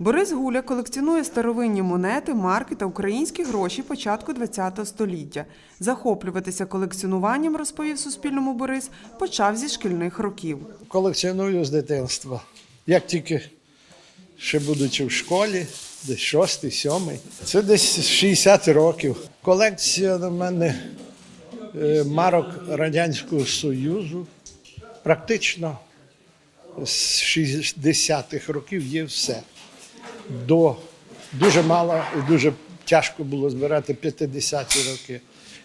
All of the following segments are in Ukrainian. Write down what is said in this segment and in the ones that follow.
Борис Гуля колекціонує старовинні монети, марки та українські гроші початку ХХ століття. Захоплюватися колекціонуванням, розповів Суспільному Борис, почав зі шкільних років. колекціоную з дитинства. Як тільки ще будучи в школі, десь шостий, сьомий. Це десь 60 років. Колекція на мене е, марок Радянського Союзу. Практично з 60-х років є все. До дуже мало і дуже тяжко було збирати 50-ті роки.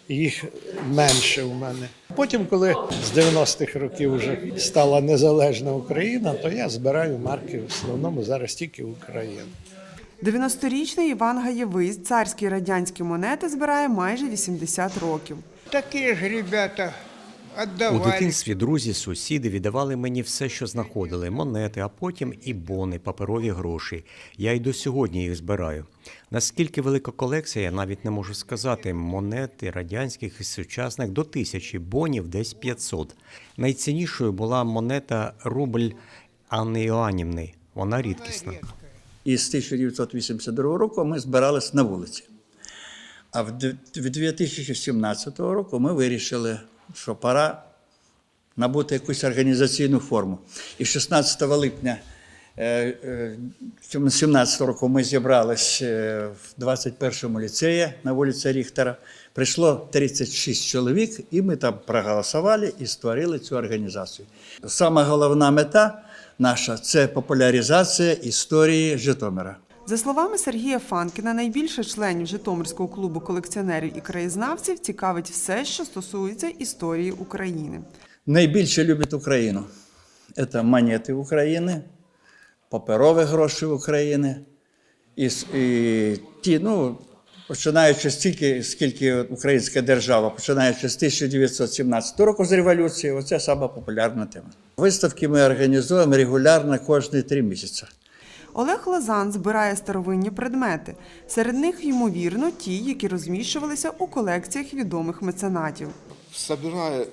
Їх менше у мене. Потім, коли з 90-х років вже стала незалежна Україна, то я збираю марки в основному зараз тільки України. 90-річний Іван Гаєвий царські радянські монети збирає майже 80 років. Такие же ребята У дитинстві друзі, сусіди віддавали мені все, що знаходили: монети, а потім і бони, паперові гроші. Я й до сьогодні їх збираю. Наскільки велика колекція, я навіть не можу сказати. Монети радянських і сучасних до тисячі, бонів десь 500. Найціннішою була монета рубль Анни Іоанівни. Вона рідкісна. І з 1982 року ми збирались на вулиці. А в в 2017 року ми вирішили, що пора набути якусь організаційну форму. І 16 липня 2017 року ми зібрались е, в 21-му ліцеї на вулиці Ріхтера. Прийшло 36 чоловік, і ми там проголосували і створили цю організацію. Сама головна мета наша це популяризація історії Житомира. За словами Сергія Фанкіна, найбільше членів Житомирського клубу колекціонерів і краєзнавців цікавить все, що стосується історії України. Найбільше люблять Україну. Це монети України, паперові гроші України. І, і ті, ну, починаючи стільки, скільки українська держава, починаючи з 1917 року з революції, оце сама популярна тема. Виставки ми організуємо регулярно кожні три місяці. Олег Лазан збирає старовинні предмети. Серед них, ймовірно, ті, які розміщувалися у колекціях відомих меценатів. собирая,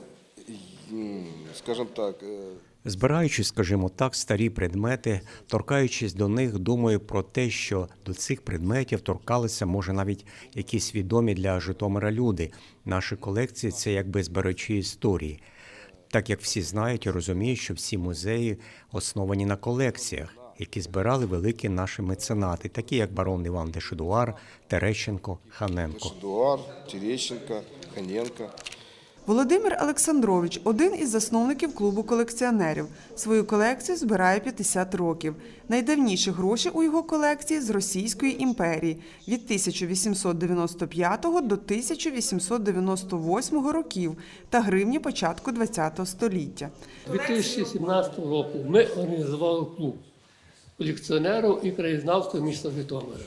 м, скажем так, э, Збираючи, скажімо так, старі предмети, торкаючись до них, думаю про те, що до цих предметів торкалися, може, навіть якісь відомі для Житомира люди. Наші колекції це якби збирачі історії. Так як всі знають і розуміють, що всі музеї основані на колекціях, які збирали великі наші меценати, такі як барон Іван Дешедуар, Терещенко, Ханенко. Шедуар, Терещенко, Ханенко. Володимир Олександрович один із засновників клубу колекціонерів. Свою колекцію збирає 50 років. Найдавніші гроші у його колекції з Російської імперії від 1895 до 1898 років та гривні початку ХХ століття. 2017 року ми організували клуб колекціонерів і краєзнавства міста Житомира.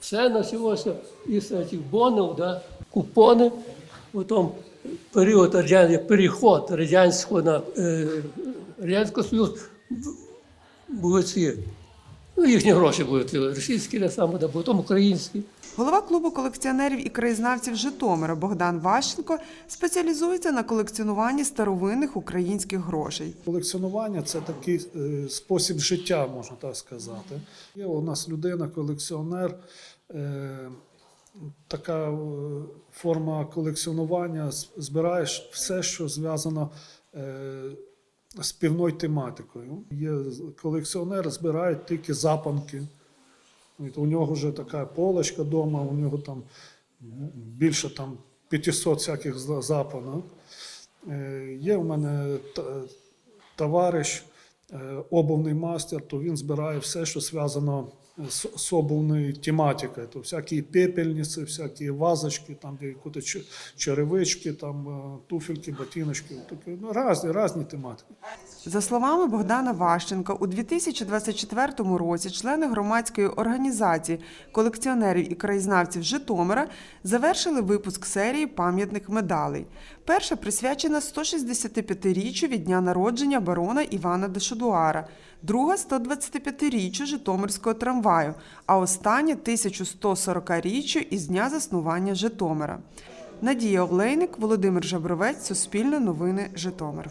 Все носилося із цих бонів, да, купони, потім період радянський переход радянського на е, Радянського Союзу були ці. Ну, їхні гроші були ті російські не саме, да, потім українські. Голова клубу колекціонерів і краєзнавців Житомира Богдан Ващенко спеціалізується на колекціонуванні старовинних українських грошей. Колекціонування це такий е, спосіб життя, можна так сказати. Є у нас людина, колекціонер. Е, така е, форма колекціонування. Збираєш все, що зв'язано е, з півною тематикою. Є колекціонер, збирає тільки запанки. У нього вже така полочка вдома, у нього там більше там 500 всяких запанок. Е, Є в мене товариш, е, обувний мастер, то він збирає все, що зв'язано обувною тематикою. То всякі пепельниці, всякі вазочки, там якісь черевички, там е, туфельки, ботиночки. Такі, ну, різні, різні тематики. За словами Богдана Ващенка, у 2024 році члени громадської організації колекціонерів і краєзнавців Житомира завершили випуск серії пам'ятних медалей. Перша присвячена 165-річчю від дня народження барона Івана Дешудуара, друга 125-річчю Житомирського трамваю, а останнє 1140-річчю із дня заснування Житомира. Надія Олейник, Володимир Жабровець, Суспільне новини, Житомир.